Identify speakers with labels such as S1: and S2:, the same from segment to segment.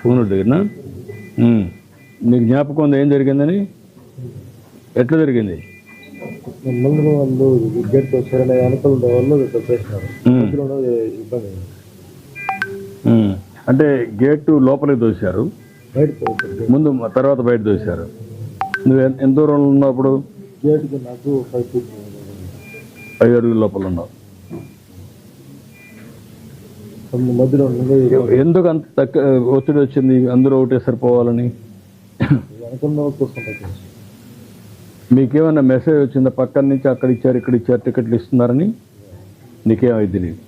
S1: పూనూరు దగ్గర నీకు జ్ఞాపకం ఉంది? ఏం జరిగిందని? ఎట్లా జరిగింది?
S2: ముందు వాళ్ళు గేట్ చేసినారు ఇబ్బంది.
S1: అంటే గేటు లోపలికి దోశారు ముందు తర్వాత బయట దోశారు నువ్వు ఎంత దూరంలో ఉన్నప్పుడు
S2: గేట్కి నాకు ఫైవ్ ఫీట్
S1: ఐదు అడుగుల లోపల ఉన్నావు.
S2: మధ్యలో
S1: ఎందుకు అంత తక్కువ ఒత్తిడి వచ్చింది? అందరూ ఒకటే సరిపోవాలని. మీకేమైనా మెసేజ్ వచ్చిందా? పక్కన నుంచి అక్కడ ఇచ్చారు ఇక్కడ ఇచ్చారు టికెట్లు ఇస్తున్నారని? నీకేమైంది తెలియదు.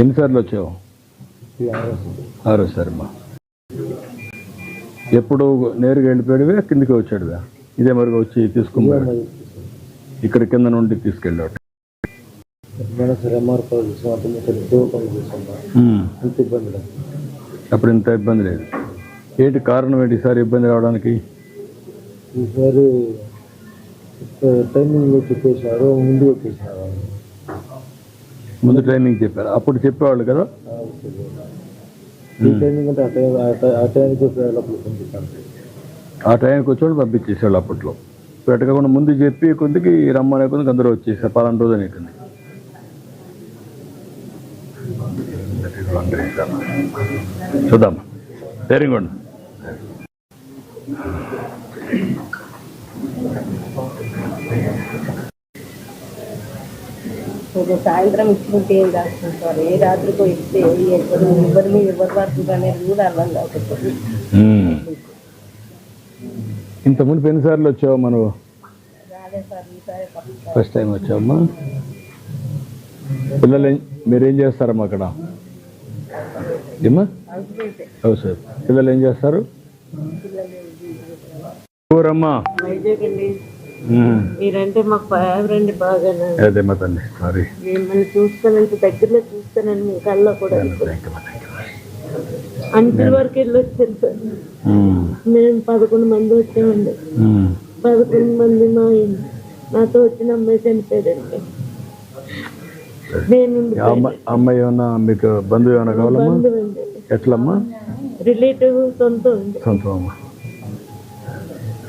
S1: ఎన్నిసార్లు వచ్చావు? ఆరోసారి అమ్మా ఎప్పుడు నేరుగా వెళ్ళిపోయాడువే కిందికి వచ్చాడువే? ఇదే మరిగా వచ్చి తీసుకున్నాడు. ఇక్కడ కింద నుండి తీసుకెళ్ళాడు. అప్పుడు ఇంత ఇబ్బంది లేదు. ఏంటి కారణం ఏంటి ఈసారి ఇబ్బంది రావడానికి?
S2: ఈసారి టైమింగ్ చెప్పేసినారు ముందు వచ్చేసినారు
S1: ముందు ట్రైనింగ్ చెప్పారు. అప్పుడు చెప్పేవాళ్ళు కదా?
S2: టైమింగ్ అంటే ఆ టైంకి లోపల పంపిస్తాను
S1: ఆ టైంకి వచ్చేవాళ్ళు పంపించేసేవాళ్ళు అప్పట్లో. పెట్టకుండా ముందు చెప్పి కొద్దికి రమ్మనే కొద్దికి అందరూ వచ్చేసారు పలానా రోజు అని చూద్దాం. ధైర్యంగా ఉండు.
S3: సాయంత్రం ఇచ్చుకుంటే ఏం సార్? ఏ రాత్రికో ఇస్తే ఎవరు ఎవరి మీద ఎవరు అనేది కూడా అర్థం కాకపోతే.
S1: ఉమ్. ఇంత ముందు ఎన్నిసార్లు వచ్చావు మనం ఫస్ట్ టైం వచ్చావమ్మా. పిల్లలు ఏం- మీరేం చేస్తారమ్మా అక్కడ? ఏమ్మా?
S3: అనుకుంటే
S1: అవు సార్ పిల్లలు ఏం చేస్తారు? ఊరమ్మా.
S3: మీరంటే మాకు ఫేవరెంట్ బాగా
S1: అదే మా తల్లి సారీ.
S3: మిమ్మల్ని చూస్తానంత దగ్గరలో చూస్తానని మీ కళ్ళలో కూడా అంచుల వరకు వెళ్ళి వచ్చాను సార్. మేము. పదకొండు మంది వచ్చామండి. పదకొండు మంది మా నాతో వచ్చిన అమ్మాయి చనిపోయారండి నేను
S1: అమ్మాయి ఏమన్నా మీకు బంధువు ఏమైనా కావాలమ్మా? ఎట్లమ్మా?
S3: రిలేటివ్ సొంతం అండి.
S1: సొంతం అమ్మా.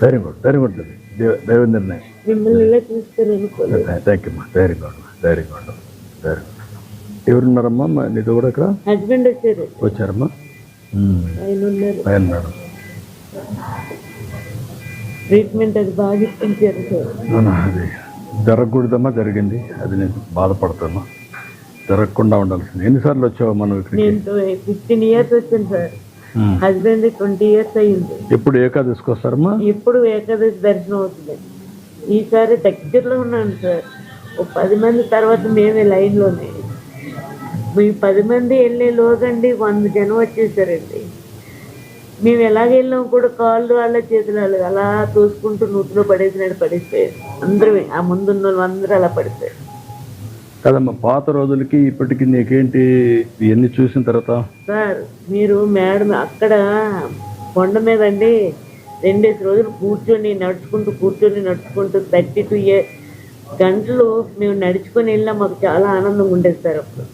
S1: వెరీ గుడ్ వెరీ గుడ్ తల్లి దేవ- దైవ నిర్ణయం
S3: మిమ్మల్ని ఇలా చూస్తాను అనుకోలేదు
S1: థ్యాంక్ యూ అమ్మా very good very good very good ఎవరున్నారమ్మా? నీతో కూడా ఇక్కడ?
S3: హస్బెండ్ వచ్చారు.
S1: వచ్చారమ్మా.
S3: ఆయన ఉన్నారు ట్రీట్మెంట్ అది బాగా ఇప్పించారు
S1: అది జరగకూడదమ్మా జరిగింది. అది నేను బాధపడుతున్నా జరగకుండా ఉండాల్సింది. ఎన్నిసార్లు వచ్చావు మనం ఇక్కడికి?
S3: ఫిఫ్టీన్ ఇయర్స్ వచ్చాను సార్. హస్బెండ్ ట్వంటీ ఇయర్స్ అయ్యింది
S1: ఎప్పుడు ఏకాదశికి వస్తారమ్మా?
S3: ఎప్పుడు ఏకాదశి దర్శనం అవుతుంది. ఈసారి దగ్గరలో ఉన్నాను సార్. ఓ పది మంది తర్వాత మేమే లైన్లోనే. మీ పది మంది వెళ్ళే లోగండి వంద జనం వచ్చేసారండి. మేము ఎలాగ వెళ్ళాం కూడా కాళ్ళు వాళ్ళ చేతులు వాళ్ళ అలా తోసుకుంటూ నూతిలో పడేసినట్టు పడిపోయారు అందరూ ఆ ముందున్న వాళ్ళు అందరూ అలా పడిపోయారు.
S1: కదమ్మా పాత రోజులకి ఇప్పటికి నీకేంటి? ఇవన్నీ చూసిన తర్వాత?
S3: సార్ మీరు మేడం అక్కడ కొండ మీద అండి రెండేసి రోజులు కూర్చొని నడుచుకుంటూ కూర్చొని నడుచుకుంటూ థర్టీ టూ ఇయర్ గంటలు మేము నడుచుకొని వెళ్ళినా మాకు చాలా ఆనందంగా ఉండేది సార్ అప్పుడు.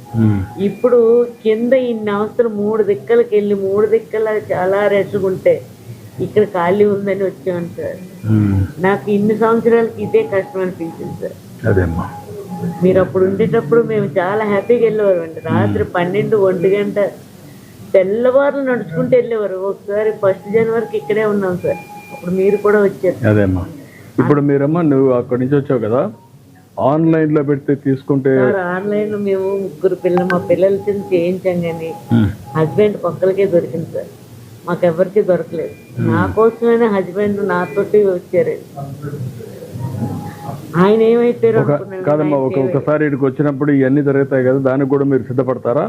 S3: ఇప్పుడు కింద ఇన్ని అవసరం మూడు దిక్కలకి వెళ్ళి మూడు దిక్కల చాలా రెస్ట్గా ఉంటే ఇక్కడ ఖాళీ ఉందని వచ్చాను సార్. నాకు ఇన్ని సంవత్సరాలకి ఇదే కష్టం అనిపించింది సార్.
S1: అదేమ్మా.
S3: మీరు అప్పుడు ఉండేటప్పుడు మేము చాలా హ్యాపీగా వెళ్ళేవారు అండి. రాత్రి పన్నెండు ఒంటి గంట తెల్లవారులు నడుచుకుంటూ వెళ్ళేవారు. ఒకసారి ఫస్ట్ జనవరికి ఇక్కడే ఉన్నాం సార్. అప్పుడు మీరు కూడా వచ్చారు.
S1: అదేమ్మా. ఇప్పుడు మీరమ్మా నువ్వు అక్కడి నుంచి వచ్చావు కదా? ఆన్లైన్లో పెడితే తీసుకుంటే
S3: ఆన్లైన్ మేము ముగ్గురు పిల్లలు మా పిల్లల కింద చేయించాం కానీ. హస్బెండ్ ఒక్కరికే దొరికింది సార్. మాకెవరికి దొరకలేదు. నా కోసమైనా హస్బెండ్ నాతోటి వచ్చారు. ఆయన అనుకున్నాను
S1: కాదమ్మా ఒక ఒకసారి ఇక్కడికి వచ్చినప్పుడు ఇవన్నీ జరుగుతాయి కదా దానికి కూడా మీరు సిద్ధపడతారా?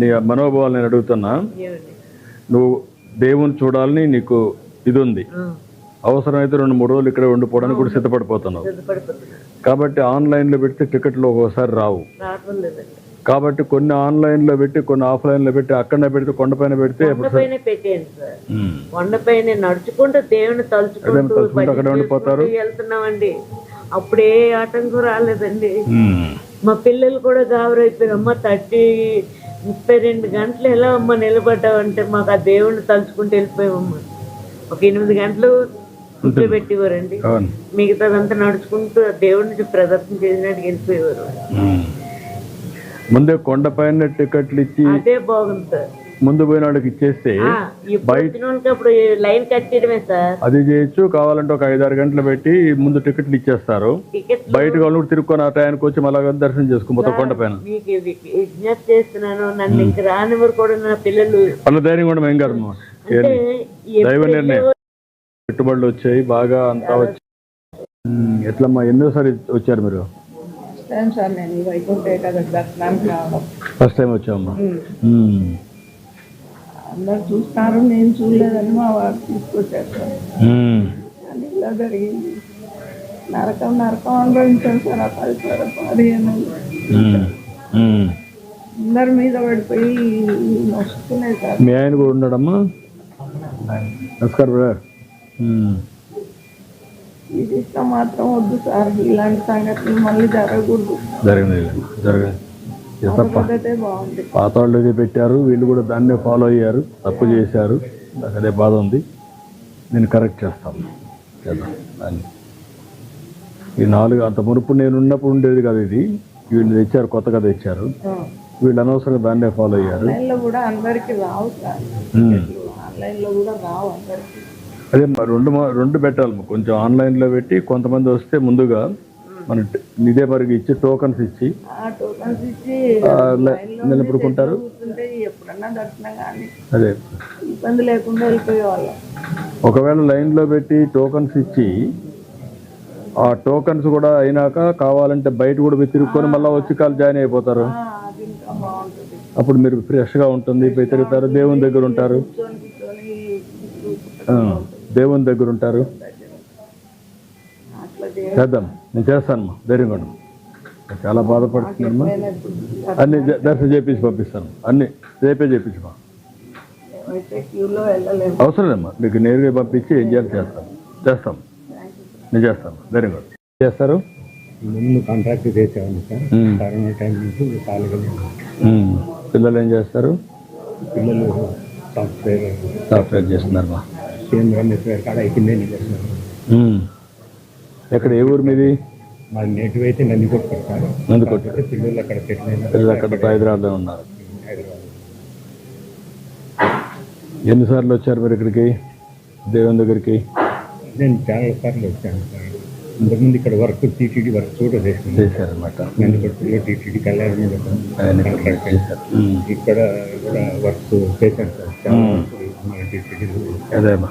S1: నీ మనోభావాలు నేను అడుగుతున్నా? నువ్వు దేవుని చూడాలని నీకు ఇది ఉంది. అవసరమైతే రెండు మూడు రోజులు ఇక్కడ ఉండిపోవడానికి కూడా సిద్ధపడిపోతున్నావు. కాబట్టి ఆన్లైన్లో పెడితే టికెట్లు ఒక్కోసారి రావు. కాబట్టి కొన్ని ఆన్లైన్లో పెట్టి కొన్ని ఆఫ్లైన్లో పెట్టి అక్కడనే పెడితే కొండపైన పెడితే
S3: కొండపైన నడుచుకుంటూ దేవుని తలుచుకుంటూ
S1: అక్కడే ఉండిపోతారు.
S3: వెళ్తున్నామండి. అప్పుడు ఆటంకం రాలేదండి. మా పిల్లలు కూడా గాబరైపోయారు అమ్మ థర్టీ ముప్పై రెండు గంటలు ఎలా అమ్మ నిలబడ్డావంటే మాకు ఆ దేవుణ్ణి తలుచుకుంటూ వెళ్ళిపోయామమ్మ. ఒక ఎనిమిది గంటలు కూర్చోబెట్టేవారండి. మిగతాదంతా నడుచుకుంటూ దేవుడిని ప్రదర్శన చేసినట్టు వెళ్ళిపోయేవారు.
S1: ముందే కొండపైన టికెట్లు ఇచ్చి
S3: అదే బాగుంది సార్.
S1: ముందు పోయిన వాళ్ళకి ఇచ్చేస్తే
S3: లైన్ కట్టేయడమే సార్.
S1: అది చేయొచ్చు. కావాలంటే ఒక ఐదారు గంటలు పెట్టి ముందు టికెట్లు ఇచ్చేస్తారు. బయట వాళ్ళు కూడా తిరుక్కొని ఆ టయానికి వచ్చి మళ్ళా దర్శనం చేసుకుని
S3: ఇది విజ్ఞప్తి చేస్తున్నాను. నన్ను ఇంక కూడా నా పిల్లలు.
S1: వాళ్ళ ధైర్యం కూడా మేము కాదు దైవ నిర్ణయం. పెట్టుబడులు వచ్చాయి బాగా అంతా వచ్చి ఎట్లమ్మా ఎన్నోసారి వచ్చారు మీరు? ఫస్ట్ టైం వచ్చామమ్మా.
S4: అందరు చూస్తారు నేను చూడలేదని మా వారు తీసుకొచ్చారు సార్.
S1: ఉమ్.
S4: అది ఇలా జరిగింది. నరకం నరకం అనుభవించాను సార్ ఆ పది పదిహేను. అందరి మీద పడిపోయి వస్తున్నాయి సార్.
S1: మీ ఆయన కూడా ఉన్నాడమ్మా? నమస్కారం బ్రదర్.
S4: ఇష్టం మాత్రం వద్దు సార్. ఇలాంటి సంఘటనలు మళ్ళీ జరగకూడదు.
S1: తప్ప.
S4: బాగుంది.
S1: పాత వాళ్ళు ఇది పెట్టారు. వీళ్ళు కూడా దాన్నే ఫాలో అయ్యారు. తప్పు చేశారు. నాకు అదే బాధ ఉంది. నేను కరెక్ట్ చేస్తాను. చేద్దాం. దాన్ని. ఈ నాలుగు అంత మునుపు నేను ఉన్నప్పుడు ఉండేది కదా ఇది. వీళ్ళు తెచ్చారు కొత్తగా తెచ్చారు. వీళ్ళు అనవసరంగా దాన్నే ఫాలో అయ్యారు.
S4: ఆన్లైన్లో కూడా అందరికి రావు సార్. ఆన్లైన్లో కూడా రావు అందరికి.
S1: అదే రెండు మా- రెండు పెట్టాలి కొంచెం ఆన్లైన్లో పెట్టి కొంతమంది వస్తే ముందుగా మన ఇదే మరికి ఇచ్చి టోకన్స్ ఇచ్చి నిలబడుకుంటారు. అదే.
S4: ఇబ్బంది లేకుండా వెళ్ళిపోయేవాళ్ళం
S1: ఒకవేళ లైన్లో పెట్టి టోకన్స్ ఇచ్చి ఆ టోకన్స్ కూడా అయినాక కావాలంటే బయట కూడా పోయి తిరుక్కొని మళ్ళీ వచ్చి కాలు జాయిన్ అయిపోతారు. అప్పుడు మీరు ఫ్రెష్గా ఉంటుంది పోయి తిరుగుతారు దేవుని దగ్గర ఉంటారు. దేవుని దగ్గర ఉంటారు? చేద్దాం. నేను చేస్తాను ధైర్యంగా ఉండు. నేను చాలా బాధపడుతున్నాను
S4: ఇప్పుడు
S1: అన్ని దర్శనం చేపించి పంపిస్తాను. అన్ని రేపే చేపించమా
S4: అయితే క్యూలో వెళ్ళలేము
S1: అవసరం లేమ్మా మీకు నేరుగా పంపించి ఏం చేయాలి చేస్తాం. చేస్తాం. నేను చేస్తాను. ధైర్యంగా. చేస్తారు?
S2: ముందు కాంట్రాక్ట్ చేసేవాడిని సార్. కరోనా టైం నుంచి ఖాళీగా.
S1: పిల్లలు ఏం చేస్తారు?
S2: పిల్లలు సాఫ్ట్వేర్
S1: సాఫ్ట్వేర్ చేస్తున్నారు మా
S2: కేంద్రం నెట్వేర్ కాడ అయిపోయిందే
S1: ఉమ్. ఎక్కడ ఏ ఊరు మీది?
S2: మా నేటివ్ అయితే సార్
S1: నందికొట్టు.
S2: కాకపోతే పిల్లలు అక్కడ
S1: పిల్లలు అక్కడ హైదరాబాద్లో ఉన్నారు. ఎన్నిసార్లు వచ్చారు మీరు ఇక్కడికి? దేవుని దగ్గరికి?
S2: నేను చాలా సార్లు వచ్చాను ఇంతకుముందు ఇక్కడ వర్క్ టీటీడీ వర్క్ కూడా
S1: చేశారన్నమాట.
S2: నందికొట్టులో టీటీడీ కళ్యాణ్
S1: ఇక్కడ
S2: కూడా వర్క్ చేశాను సార్. చాలా మన
S1: అదేమ్మా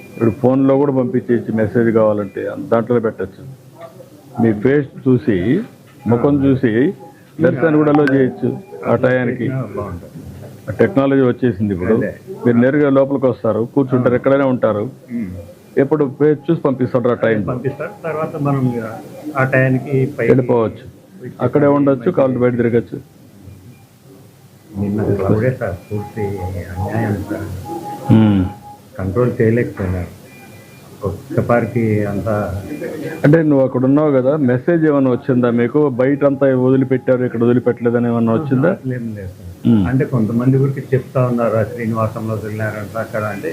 S1: ఇప్పుడు ఫోన్లో కూడా పంపించేసి మెసేజ్ కావాలంటే దాంట్లో పెట్టచ్చు. మీ ఫేస్ చూసి ముఖం చూసి దర్శనం కూడా అలో చేయొచ్చు ఆ టయానికి. టెక్నాలజీ వచ్చేసింది ఇప్పుడు. మీరు నేరుగా లోపలికి వస్తారు కూర్చుంటారు ఎక్కడైనా ఉంటారు. ఎప్పుడు ఫేస్ చూసి పంపిస్తారు ఆ టైం
S2: తర్వాత మనం ఆ టయానికి
S1: వెళ్ళిపోవచ్చు. అక్కడే ఉండొచ్చు కాళ్ళు బయట తిరగచ్చు.
S2: నిన్న పూర్తి అన్యాయం. కంట్రోల్ చేయలేకపోయినారు. ఒక్కపారికి అంతా
S1: అంటే నువ్వు అక్కడ ఉన్నావు కదా మెసేజ్ ఏమైనా వచ్చిందా మీకు? బయట అంతా వదిలిపెట్టారు ఇక్కడ వదిలిపెట్టలేదని ఏమన్నా వచ్చిందా.
S2: అంటే కొంతమంది ఊరికి చెప్తా ఉన్నారు శ్రీనివాసంలో వెళ్ళారంట అక్కడ అంటే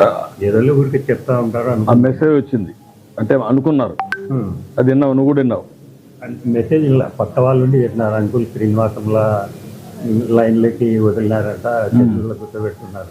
S2: ఏదో ఊరికి చెప్తా ఉంటారు
S1: ఆ మెసేజ్ వచ్చింది. అంటే అనుకున్నారు. అది విన్నావు నువ్వు కూడా విన్నావు.
S2: అంటే మెసేజ్ ఇలా పక్క వాళ్ళు ఉండి చెప్పినారు అంకుల్ శ్రీనివాసంలో లైన్లకి వదిలినారంట చెట్టులో కూర్చోబెట్టున్నారు.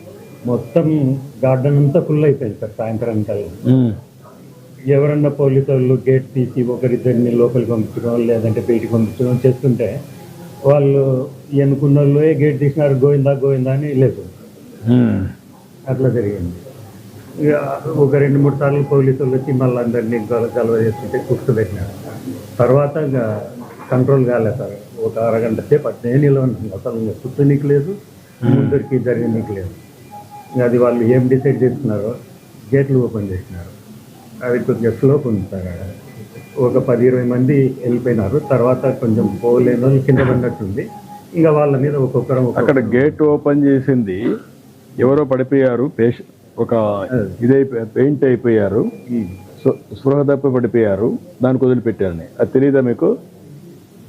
S2: మొత్తం గార్డెన్ అంతా ఫుల్ అయిపోయింది సార్ సాయంత్రం కల్లా ఎవరన్నా పోలీసు వాళ్ళు గేట్ తీసి ఒకరిద్దరిని లోపలికి పంపించడం లేదంటే బయటికి పంపించడం చేస్తుంటే వాళ్ళు ఎన్నుకున్న వాళ్ళు "ఏ గేట్ తీసినారు గోవిందా గోవిందా అని లేదు. అట్లా జరిగింది. ఒక రెండు మూడు సార్లు పోలీసు వాళ్ళు వచ్చి మళ్ళీ అందరినీ గలవ చేస్తుంటే కూర్చోబెట్టినారు తర్వాత కంట్రోల్ కాలేదు సార్. ఒక అరగంట సేపు అట్నే నిలవను అసలు కూర్చోనీకి లేదు ముందరికి జరగనీకి లేదు. అది వాళ్ళు ఏం డిసైడ్ చేస్తున్నారు గేట్లు ఓపెన్ చేసినారు. అది కొద్దిగా స్లోప్ ఉంది సార్. ఒక పది ఇరవై మంది వెళ్ళిపోయినారు. తర్వాత కొంచెం పోలేని వాళ్ళు కింద పడినట్టుంది ఇంకా వాళ్ళ మీద ఒక్కొక్కరం
S1: అక్కడ గేట్ ఓపెన్ చేసింది. ఎవరో పడిపోయారు. పేష ఒక ఇదైపోయి పెయింట్ అయిపోయారు. స్పృ- స్పృహ తప్పి పడిపోయారు. దానికి వదిలిపెట్టారని అది తెలియదా మీకు?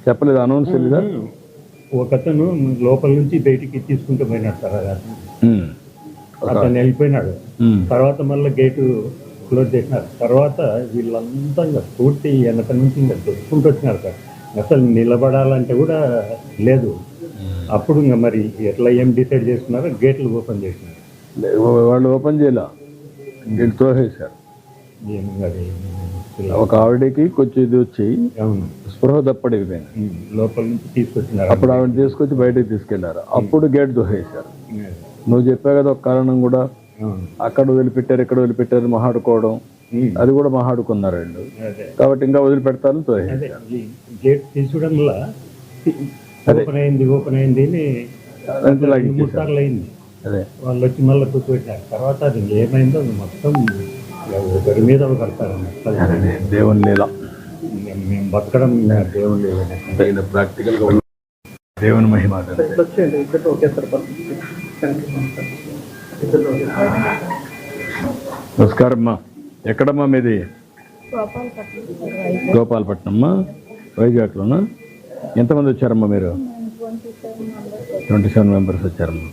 S1: చెప్పలేదు? అనౌన్స్ తెలీదా?
S2: ఒకతను లోపల నుంచి బయటికి తీసుకుంటూ పోయినాడు సార్. అతను. వెళ్ళిపోయినాడు. తర్వాత మళ్ళీ గేటు క్లోజ్ చేసినారు. తర్వాత వీళ్ళంతా ఇంకా పూర్తి వెనక నుంచి ఇంకా దొరుకుంటూ వచ్చినారు సార్. అసలు నిలబడాలంటే కూడా లేదు. అప్పుడు ఇంకా మరి ఎట్లా ఏం డిసైడ్ చేసుకున్నారో గేట్లు ఓపెన్ చేసినారు.
S1: వాళ్ళు ఓపెన్ చేయలే? గేట్ తోసేశారు. ఒక ఆవిడకి కొంచెం ఇది వచ్చి స్పృహ తప్పడిపోయింది.
S2: ఉమ్, లోపల నుంచి తీసుకొచ్చినారు.
S1: అప్పుడు ఆవిడ తీసుకొచ్చి బయటకు తీసుకెళ్ళారు. అప్పుడు గేట్ దోసేశారు నువ్వు చెప్పావు కదా ఒక కారణం కూడా. అక్కడ వదిలిపెట్టారు ఇక్కడ వదిలిపెట్టారు మహాడుకోవడం. అది కూడా మహాడుకున్నారు వీళ్ళు
S2: అదే.
S1: కాబట్టి ఇంకా
S2: అదే. వాళ్ళు వచ్చి మళ్ళీ కూర్చోబెట్టారు. తర్వాత అది ఏమైందో అది మొత్తం ఒకరి మీద కడతారు.
S1: దేవుని లీల.
S2: మేము బతకడం దేవుని
S1: దేవుని మహిమ అదంతే.
S5: వచ్చేయండి ఇద్దరు ఒకేసారి పంపించి ఇద్దరు
S1: నమస్కారం అమ్మా ఎక్కడమ్మా మీది?
S4: గోపాలపట్నం.
S1: గోపాలపట్నం అమ్మా వైజాగ్లోనా? ఎంతమంది వచ్చారమ్మా మీరు?
S4: ట్వంటీ సెవెన్ మెంబర్స్
S1: వచ్చారమ్మా.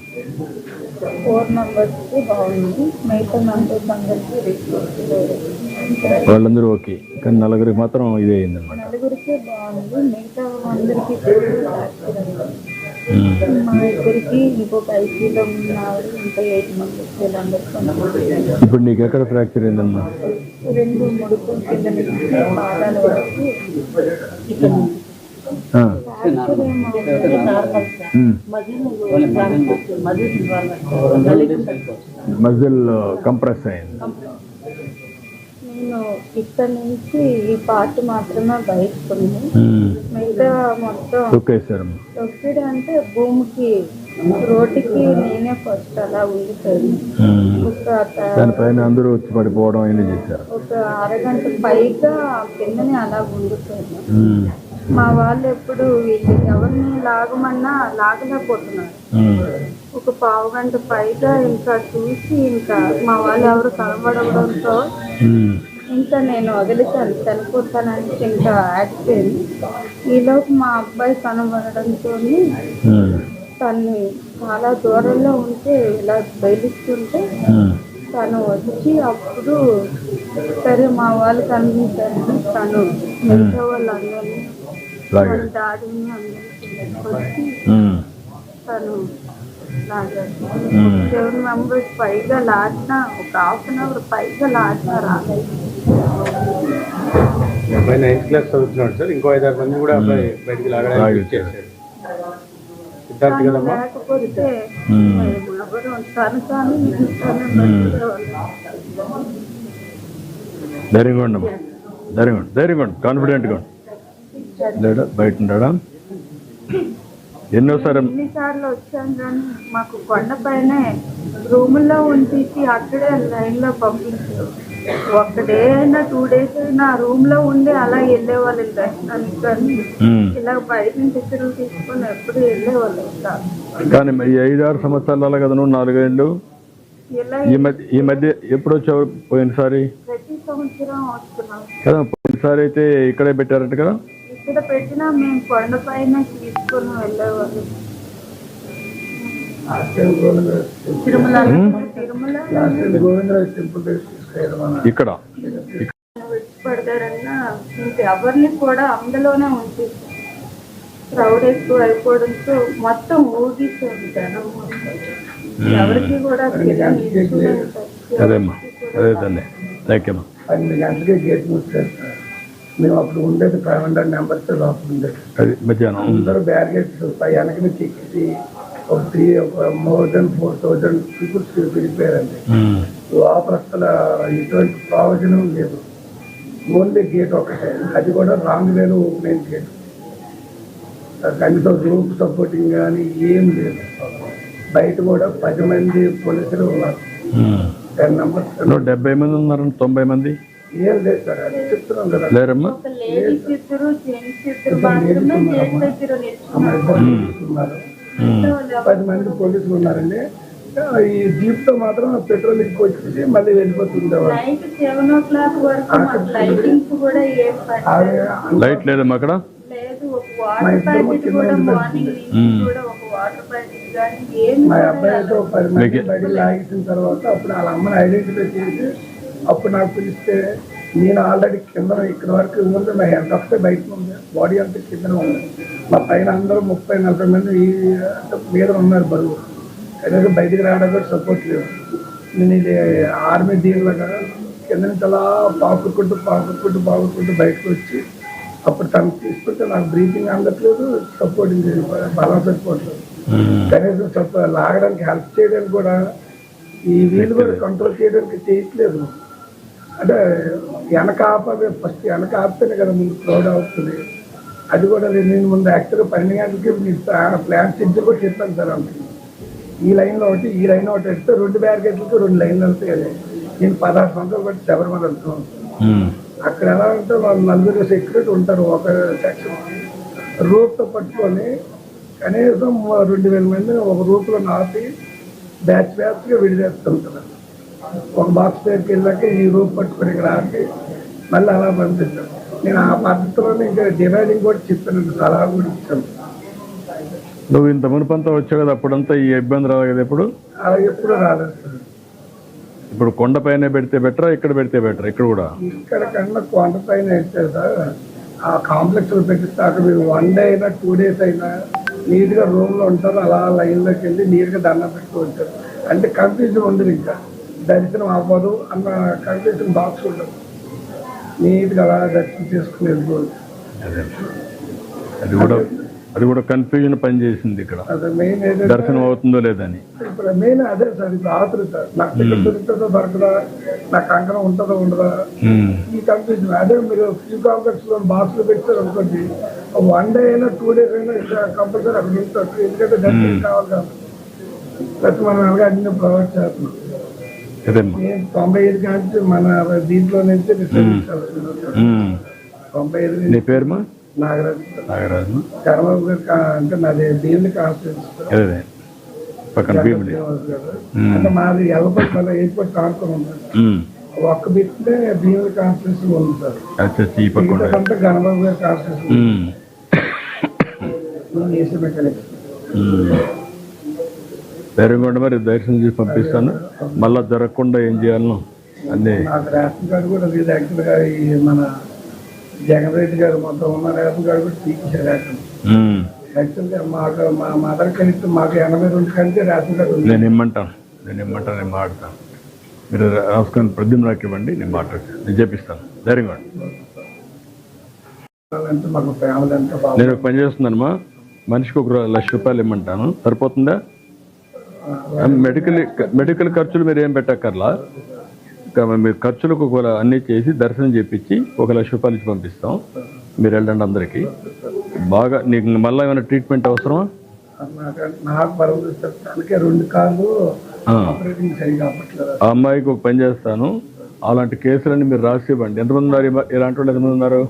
S1: వాళ్ళందరూ ఓకే. కానీ నలుగురికి మాత్రం ఇదే అయిందనమాట
S4: నలుగురికి బాగుంది మిగతా అందరికీ ఫ్రాక్చర్ అయింది మా ఇద్దరికి ఇంకొక ఐసీలో ఉన్నారు ఇంకా ఎయిట్ మెంబర్స్ వీళ్ళందరికీ
S1: ఇప్పుడు నీకు ఎక్కడ ఫ్రాక్చర్ అయిందమ్మా?
S4: రెండు కింద నుంచి పాదాల వరకు.
S1: మజిల్ కంప్రెస్ అయింది.
S4: నేను ఇక్కడ నుంచి ఈ పార్ట్ మాత్రమే బయటకు ఉంది. మిగతా మొత్తం తొక్కిడి అంటే భూమికి రోడ్డుకి నేనే ఫస్ట్ అలా ఉండిపోయింది
S1: దానిపైన అందరూ వచ్చి పడిపోవడం చేశారు
S4: ఒక అరగంట పైగా కిందనే అలా ఉండిపోయింది. మా వాళ్ళు ఎప్పుడు వీళ్ళు ఎవరిని లాగమన్నా లాగలేకపోతున్నారు. ఒక పావు గంట పైగా ఇంకా చూసి ఇంకా మా వాళ్ళు ఎవరు కనబడవడంతో. ఇంకా నేను వదిలితాను చనిపోతానని ఇంకా ఆగిపోయింది ఈలోపు మా అబ్బాయి కనబడడంతో
S1: ఉమ్.
S4: తను చాలా దూరంలో ఉంటే ఇలా బయలుస్తుంటే. తను వచ్చి అప్పుడు సరే మా వాళ్ళు కనిపించారు తను మిగతా వాళ్ళందరినీ వాళ్ళ డాడీని అందరికీ వచ్చి. తను. సెవెన్ మెంబర్స్ పైగా లాడిన ఒక హాఫ్ అన్ అవర్ పైగా లాడిన రాలేదు
S6: అబ్బాయి నైన్త్ క్లాస్ చదువుతున్నాడు సార్. ఇంకో ఐదారు మంది కూడా అబ్బాయి బయటికి లాగడానికి
S1: లాగి
S6: ఇచ్చేసాడు సిద్ధార్థ్ కదమ్మా.
S1: ధైర్యంగా ఉండమ్మా ధైర్యంగా ఉండు. ధైర్యంగా ఉండు. కాన్ఫిడెంట్గా ఉండు. లేడా? బయట ఉన్నాడా? ఎన్నోసారి
S4: ఎన్నిసార్లు వచ్చాను కానీ మాకు కొండపైనే రూముల్లో ఉంచేసి అక్కడే లైన్లో పంపించారు. ఒక్క డే అయినా టూ డేస్ అయినా రూమ్లో ఉండి అలా వెళ్ళేవాళ్ళు దర్శనానికి కానీ. ఇలా బయట నుంచి తీసుకొని ఎప్పుడు వెళ్ళేవాళ్ళు కాదు
S1: కానీ ఈ ఐదారు సంవత్సరాల కదా నువ్వు నాలుగేళ్ళు? ఈ మధ్య ఈ మధ్య ఎప్పుడు వచ్చావు పోయినసారి? కదా పోయినసారి అయితే ఇక్కడే పెట్టారట కదా?
S4: ఇక్కడ పెట్టినా మేము కొండపైన తీసుకొని వెళ్ళేవాళ్ళు. తిరుమల తిరుమల
S1: ఇక్కడ.
S4: ఇంక ఎవరిని కూడా అందులోనే ఉంచేసారు క్రౌడ్ ఎక్కువ అయిపోవడంతో మొత్తం ఊగిస్తుంది జనం. ఎవరికి కూడా.
S1: అదేమ్మా. అదే తల్లి థ్యాంక్ యూ అమ్మా.
S6: పన్నెండు గంటలకే గేట్ మేము అప్పుడు ఉండేది ఫైవ్ హండ్రెడ్ మెంబర్స్ లోపల ఉండేది.
S1: అది మధ్యాహ్నం.
S6: అందరూ బ్యారిగేట్స్ పై వెనక నుంచి ఎక్కిసి ఒక త్రీ ఒక more than four thousand peoples విడిపోయారండి లోపల అసలు ఎటువంటి ప్రయోజనం లేదు. ఓన్లీ గేట్ ఒకటే. అది కూడా రాంగ్ వేలో ఓపెన్ గేట్. కనీసం గ్రూప్ సపోర్టింగ్ కానీ ఏం లేదు. బయట కూడా పది మంది పోలీసులు ఉన్నారు. టెన్ మెంబర్స్
S1: డెబ్బై మంది ఉన్నారు తొంభై మంది.
S6: ఏం లేదు సార్ అది చెప్తున్నాం కదా.
S1: లేరమ్మా?
S6: పది మంది పోలీసులు ఉన్నారండి. ఈ జీప్తో మాత్రం పెట్రోల్ ఎక్కువ వచ్చేసి మళ్ళీ
S4: పట్టలేదు
S1: లైట్ లేదమ్మా అక్కడ?
S4: లేదు ఒక వాటర్ ప్యాకెట్ కూడా మార్నింగ్ నుంచి కూడా ఒక వాటర్ ప్యాకెట్ కానీ ఏమి
S6: మా
S4: కూడా
S6: అబ్బాయితో పది మంది బయట లాగేసిన తర్వాత అప్పుడు వాళ్ళ అమ్మని ఐడెంటిఫై చేసి అప్పుడు నాకు పిలిస్తే నేను ఆల్రెడీ కింద ఇక్కడ వరకు ఉంది నా హెడ్ ఒకటే బయట ఉంది. బాడీ అంతా కింద ఉంది. మా పైన అందరూ ముప్పై నలభై మంది ఈ అంటే మీద ఉన్నారు బరువు. కనీసం బయటకు రావడానికి కూడా సపోర్ట్ లేవు నేను ఇది ఆర్మీ దీనిలాగా కింద నుంచి అలా పాకుడుకుంటూ పాకుడుకుంటూ బాగుకుంటూ బయటకు వచ్చి అప్పుడు తను తీసుకుంటే నాకు బ్రీతింగ్ అందట్లేదు సపోర్టింగ్ బలం
S1: లేదు
S6: కనీసం లాగడానికి హెల్ప్ చేయడానికి కూడా ఈ వీలు కూడా కంట్రోల్ చేయడానికి చేయట్లేదు. అంటే వెనక ఆపే ఫస్ట్ వెనక ఆపితేనే కదా ముందు క్రౌడ్ అవుతుంది. అది కూడా నేను ముందు యాక్చువల్గా పన్నెండు గంటలకి ప్లాన్ షెడ్యూల్ కూడా చెప్పాను సార్ అంటే ఈ లైన్లో ఒకటి ఈ లైన్ ఒకటి వెళ్తే రెండు బ్యారికేడ్లకి రెండు లైన్లు వెళ్తాయి నేను పదహారు సంవత్సరాలు బట్టి శబరిమల వెళ్తున్నాను
S1: ఉమ్.
S6: అక్కడ ఎలా అంటే వాళ్ళు నలుగురు సెక్యూరిటీ ఉంటారు ఒక సెక్షన్. రూప్తో పట్టుకొని కనీసం రెండు వేల మంది ఒక రూపులో నాటి బ్యాచ్ బ్యాచ్గా విడిదేస్తుంటారు ఒక బాక్స్ దగ్గరికి వెళ్ళాక ఈ రూప్ పట్టుకొని ఇక్కడ ఆపి మళ్ళీ అలా పంపిస్తాను నేను ఆ పద్ధతిలోనే ఇంకా డివైడింగ్ కూడా చెప్పాను సలహా కూడా ఇచ్చాను.
S1: నువ్వు ఇంత మునుపంతా వచ్చావు కదా అప్పుడంతా ఈ ఇబ్బంది రాదు కదా ఇప్పుడు
S6: ఎప్పుడు రాలేదు
S1: ఇప్పుడు కొండపైన పెడితే బెటరా ఇక్కడ పెడితే బెటర్ ఇక్కడ కూడా?
S6: ఇక్కడ కన్నా కొండ పైన సార్ ఆ కాంప్లెక్స్లో పెట్టిస్తే అక్కడ మీరు వన్ డే అయినా టూ డేస్ అయినా నీట్గా రూమ్లో ఉంటారు అలా లైన్లోకి వెళ్ళి నీట్గా దండం పెట్టుకుంటారు అంటే కన్ఫ్యూజన్ ఉండదు ఇంకా. దర్శనం అవ్వదు అన్న కన్ఫ్యూజన్ బాక్స్ ఉండదు. నీట్గా అలా దర్శనం చేసుకుని వెళ్ళిపోవచ్చు.
S1: అది. కూడా అది కూడా కన్ఫ్యూజన్ పని చేసింది ఇక్కడ.
S6: అది మెయిన్ ఏంటంటే
S1: దర్శనం అవుతుందో లేదని.
S6: మెయిన్ అదే సార్ ఇప్పుడు ఆతృత నాకు దొరుకుతుందో దొరకదా? నాకు కంకణం ఉంటుందో ఉండదా. ఈ కన్ఫ్యూజన్ అదే మీరు ఫ్యూ కాంప్లెక్స్లో బాక్స్లో పెట్టారు అనుకోండి వన్ డే అయినా టూ డేస్ అయినా కంపల్సరీ అక్కడ ఉంటారు ఎందుకంటే దర్శనం కావాలి కాబట్టి. ప్లస్ మనం అలాగే అన్ని ప్రొవైడ్ చేస్తున్నాం. తొంభై ఐదు మన దీంట్లో నుంచి
S1: నీ పేరుమా?
S6: నాగరాజు. గారు అంటే నాది దీన్ని కాన్స్టిట్యూన్స్.
S1: అదే పక్కన భీముడి
S6: అంటే మాది ఎల్లపల్లి కానుకొని ఉంటుంది. ఒక్క బిట్టే కాన్స్టిట్యూషన్ ఉంది సార్. గణబాబు గారి కాన్స్టిట్యూషన్
S1: ఉమ్.
S6: AC mechanic.
S1: ధైర్యంగా ఉండి మరి దర్శనం చేసి పంపిస్తాను. మళ్ళా జరగకుండా ఏం చేయాలను అన్నీ.
S6: రేషన్ కార్డు కూడా లేదు యాక్చువల్గా మన జగన్ రెడ్డి గారు మొత్తం ఉన్న రేషన్ కార్డు కూడా తీసేశారు. Ration
S1: um.
S6: యాక్చువల్గా మాకు మా మదర్ కలిసి మాకు ఎనభై రెండు కంటే రేషన్ కార్డు ఉంది.
S1: నేను ఇమ్మంటాను. నేను ఇమ్మంటాను నేను మాట్లాడతాను. మీరు రాసుకొని ప్రద్యుమ్ నాకు ఇవ్వండి నేను మాట్లాడతాను. నేను చేపిస్తాను ధైర్యంగా నేను ఒక పని చేస్తున్నానమ్మా. మనిషికి ఒక లక్ష రూపాయలు ఇమ్మంటాను. సరిపోతుందా? మెడికల్ మెడికల్ ఖర్చులు మీరు ఏం పెట్టక్కర్లా? మీరు ఖర్చులకు ఒక అన్నీ చేసి దర్శనం చేపించి ఒక లక్ష రూపాయలు ఇచ్చి పంపిస్తాం. మీరు వెళ్ళండి అందరికీ. బాగా నీకు మళ్ళీ ఏమైనా ట్రీట్మెంట్ అవసరమా? అమ్మాయికి ఒక పని చేస్తాను. అలాంటి కేసులన్నీ మీరు రాసి ఇవ్వండి. ఎంతమంది ఉన్నారు? ఇలాంటి వాళ్ళు ఎంతమంది ఉన్నారు?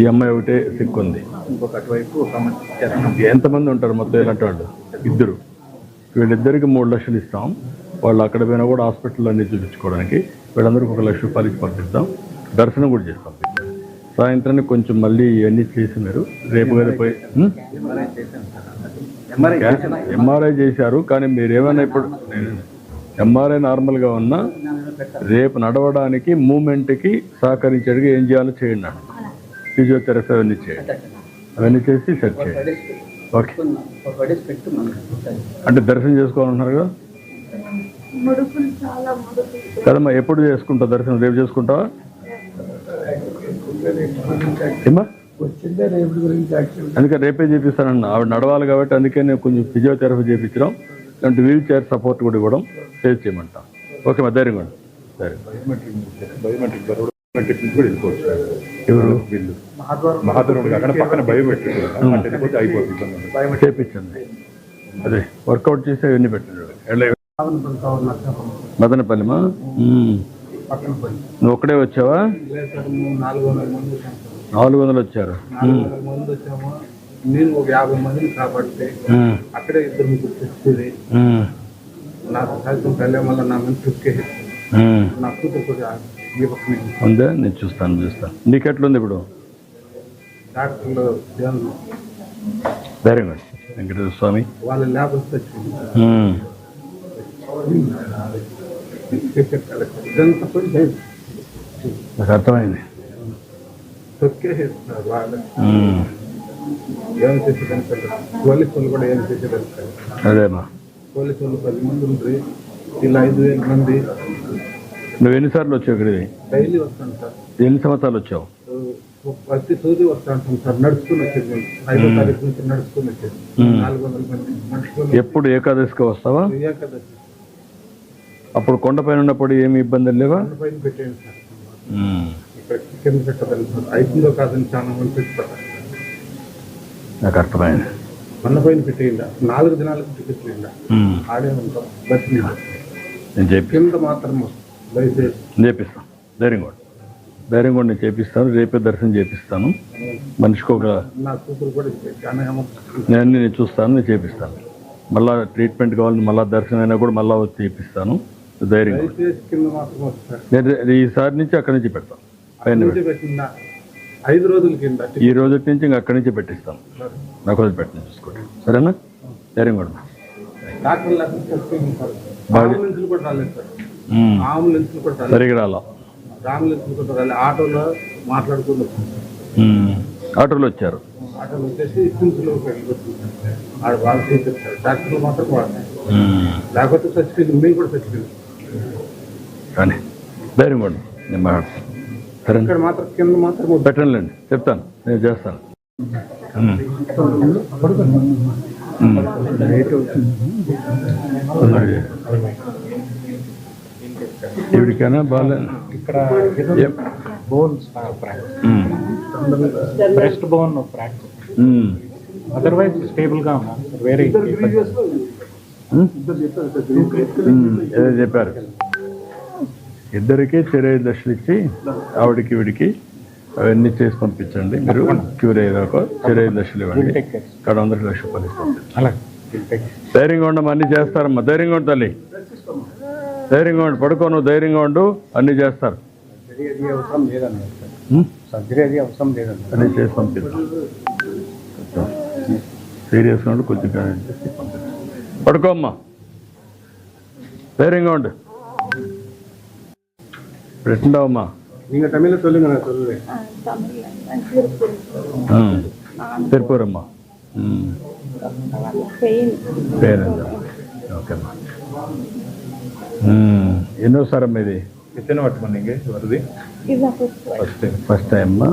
S1: ఈ అమ్మాయి ఒకటే సిక్కు ఉంది ఎంతమంది ఉంటారు మొత్తం ఇలాంటి వాళ్ళు? ఇద్దరు. వీళ్ళిద్దరికి మూడు లక్షలు ఇస్తాం. వాళ్ళు అక్కడ పోయినా కూడా హాస్పిటల్ అన్ని చూపించుకోవడానికి వీళ్ళందరికీ ఒక లక్ష రూపాయలు ఇచ్చి పంపిస్తాం. దర్శనం కూడా చేసి పంపిస్తాం సాయంత్రానికి కొంచెం మళ్ళీ ఇవన్నీ చేసి మీరు రేపు కదా పోయి?
S5: ఎంఆర్ఐ
S1: చేశారు. కానీ మీరు ఏమైనా ఇప్పుడు ఎంఆర్ఐ నార్మల్గా ఉన్నా రేపు నడవడానికి మూమెంట్కి సహకరించేట్టుగా ఏం చేయాలో చేయండి ఫిజియోథెరపీ అవన్నీ చేయండి. అవన్నీ చేసి సెట్ చేయండి. ఓకే. అంటే దర్శనం చేసుకోవాలంటున్నారు కదా? కదమ్మా ఎప్పుడు చేసుకుంటావు దర్శనం? రేపు చేసుకుంటావా? అందుకే రేపే చేపిస్తానన్న. ఆవిడ నడవాలి కాబట్టి అందుకే నేను కొంచెం ఫిజియోథెరపీ చేయించడం ఇలాంటి వీల్ చైర్ సపోర్ట్ కూడా ఇవ్వడం ఫేస్ చేయమంటాం. ఓకే మా ధైర్యం. కూడా సరే
S5: బయోమెట్రిక్ కూడా వెళ్ళిపోవచ్చు వీళ్ళు. మహాదూరం పక్కన అయిపోతుంది.
S1: చేపించండి. అదే వర్కౌట్ చేసి అవన్నీ పెట్టండి. మదనపల్లిమా? నువ్వు ఒక్కడే వచ్చావా?
S7: నాలుగు వందల మంది
S1: వచ్చారు.
S7: నాలుగు వందల మంది వచ్చాము నేను ఒక యాభై మందిని కాపాడితే అక్కడే ఇద్దరు ముగ్గురు తెచ్చుకుని
S1: ఉమ్,
S7: నాకు సాయంత్రం తల్లి వల్ల నా కూతురు కూడా పక్కన
S1: ఉందా? నేను చూస్తాను చూస్తాను. నీకెట్లుంది ఇప్పుడు?
S7: డాక్టర్లు జనాలు
S1: వెరీ గుడ్ వెంకటేశ్వర స్వామి. నాకు అర్థమైంది. అదేమా?
S7: పోలీసు వాళ్ళు పది మంది ఉండ్రి. ఇలా ఐదు వేల మంది.
S1: నువ్వు ఎన్నిసార్లు వచ్చావు ఇక్కడికి?
S7: డైలీ వస్తాను సార్.
S1: ఎన్ని సంవత్సరాలు వచ్చావు?
S7: ప్రతి సూది వస్తా ఉంటాం సార్. నడుచుకుని వచ్చేది మేము. ఐదో తారీఖు నుంచి నడుచుకుని వచ్చేది.
S1: మ్మ్.
S7: నాలుగు వందల మంది నడుచుకుని
S1: ఎప్పుడు ఏకాదశికి వస్తావా?
S7: ఏకాదశి.
S1: అప్పుడు కొండపైన ఉన్నప్పుడు ఏమి ఇబ్బందులు లేవా?
S7: పెట్టేయండి సార్. ఇక్కడ కింద సార్ కాదని చాలా మంది పెట్టుకుంటారు
S1: నాకు అర్థమైంది.
S7: కొండ పైన పెట్టేయండి. నాలుగు దినాలకు టికెట్ ఆడే ఉంటాం. బస్
S1: నేను చెప్పి
S7: కింద మాత్రం దయచేసి
S1: నేను చేపిస్తాను ధైర్యం కూడా ధైర్యం కూడా నేను చేపిస్తాను రేపే దర్శనం చేపిస్తాను. మనిషికి ఒక నేను నేను చూస్తాను నేను చేపిస్తాను. మళ్ళా ట్రీట్మెంట్ కావాలని మళ్ళా దర్శనం అయినా కూడా మళ్ళా వచ్చి చేపిస్తాను. ధైర్యం నేను ఈసారి నుంచి అక్కడి నుంచి పెడతాను. పైన
S7: ఐదు రోజుల కింద.
S1: ఈ రోజు నుంచి ఇంకా అక్కడి నుంచి పెట్టిస్తాను. నాకు వదిలి పెట్టిన చూసుకోండి. సరేనా? ధైర్యం కూడా
S7: సార్ అంబులెన్స్లు కూడా రాలేదు సార్
S1: ఉమ్,
S7: అంబులెన్స్లు కూడా
S1: రాలా
S7: ఆటోలో మాట్లాడుకుని సార్.
S1: ఆటోలో వచ్చారు.
S7: ఆటోలో వచ్చేసి వెళ్ళిపోతుంది ఆడ వాళ్ళు డాక్టర్లు మాత్రం
S1: ఉమ్,
S7: లేకపోతే చచ్చిపోయింది మేము కూడా చచ్చిపోయింది
S1: కానీ ధైర్యం కూడా నేను మాట్లాడతాను. సరేనా?
S7: ఇక్కడ మాత్రం కింద మాత్రం
S1: పెట్టండి చెప్తాను. నేను చేస్తాను. ఎవరికైనా బాగా
S5: ఇక్కడ bones breast bone fracture otherwise స్టేబుల్గా ఉన్నాం వేరే
S1: ఏదో చెప్పారు. ఇద్దరికి చెరై దశలు ఇచ్చి ఆవిడకి వీడికి అవన్నీ చేసి పంపించండి. మీరు క్యూర్ అయ్యాక చెరై దశలు ఇవ్వండి. ఇక్కడ వందల లక్ష రూపాయలు.
S5: అలా
S1: ధైర్యంగా ఉండమ్మా అన్ని చేస్తారమ్మా. ధైర్యంగా ఉండు తల్లి. ధైర్యంగా ఉండు పడుకో నువ్వు ధైర్యంగా ఉండు అన్ని చేస్తారు
S7: సర్జరీ అది అవసరం లేదన్నారు సార్
S1: ఉం?
S7: సర్జరీ అది అవసరం లేదన్నారు
S1: అన్ని చేసి పంపిస్తాం సీరియస్గా ఉండి కొంచెం కానీ చేసి పంపిస్తాం పడుకో అమ్మా ధైర్యంగా ఉండు ఇప్పుడు ఎట్లుండవమ్మా
S7: நீங்கள் தமிழில் சொல்லுங்க நான் சொல்லுவேன்
S4: தமிழ்ல திருப்பூர்
S1: తిరుపూరమ్మా
S4: பெயின்
S1: పేరెంట్ ఓకేమ్మా ఉమ్, ఎన్నోసారమ్మా ఇది
S5: ఎత్తన పట్టుకోండి ఇంకే వరది
S4: இதுதான் first
S5: first time
S1: first time అమ్మా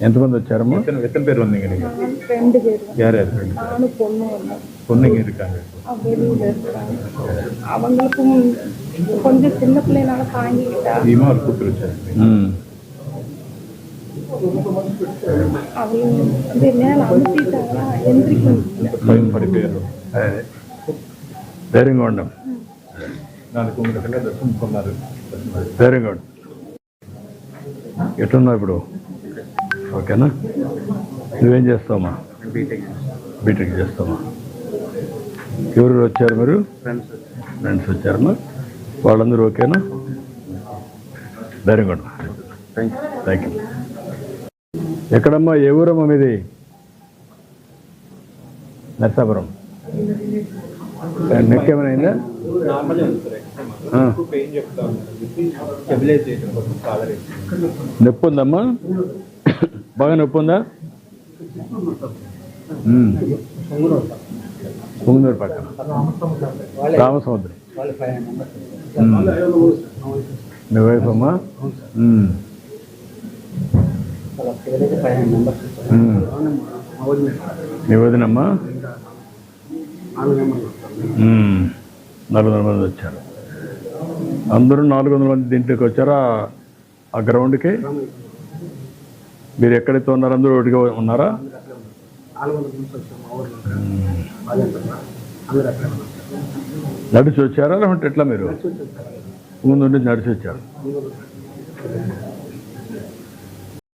S1: ఎంతమంది వచ్చారమ్మా
S5: எத்தனை எத்தனை பேர் வந்தீங்க நீங்க
S4: ரெண்டு பேர்
S5: யார் யார் friends?
S4: நானும் பொண்ணு வந்தோம்
S5: பொண்ணுங்க இருக்காங்க
S4: வெளியில இருக்கிறாங்க அவங்களுக்கும் கொஞ்சம் சின்ன பிள்ளைனால தாங்கிக்கிட்டா
S5: அதிகமா ஒரு கூப்பிட்டு வச்சாரு
S1: ఉమ్,
S4: அவங்க வந்து மேல அமுத்திட்டாங்களா எந்திரிக்க முடியல
S5: பையன் படி பேர்
S1: అదే ధైర్యంగా ఉండం
S5: నాలుగు దర్శనం పొందారు
S1: వెరీ గుడ్ ఎట్లున్నావు ఇప్పుడు? ఓకేనా? నువ్వేం చేస్తావమ్మా? బీటెక్ చేస్తామా ఎవరు వచ్చారు మీరు?
S7: ఫ్రెండ్స్
S1: వచ్చారమ్మా వాళ్ళందరూ ఓకేనా? వెరీ గుడ్ థ్యాంక్ యూ ఎక్కడమ్మా? ఏ ఊరమ్మా మీది? నర్సాపురం.
S8: నెక్ ఏమైనా అయిందా? నొప్పి ఉందమ్మా? బాగా నొప్పి ఉందా. పొంగునూరు పక్కన. రామసముద్రం. మీ వైఫ్ అమ్మా. మీ వదినమ్మా. నాలుగు వందల మంది వచ్చారు. అందరూ నాలుగు వందల మంది దీంట్లోకి వచ్చారా? ఆ గ్రౌండ్కి? మీరు ఎక్కడైతే ఉన్నారో అందరూ ఒకటిగా ఉన్నారా? నడిచి వచ్చారా లేకుంటే ఎట్లా మీరు? ముందు నుండి నడిచి వచ్చారు.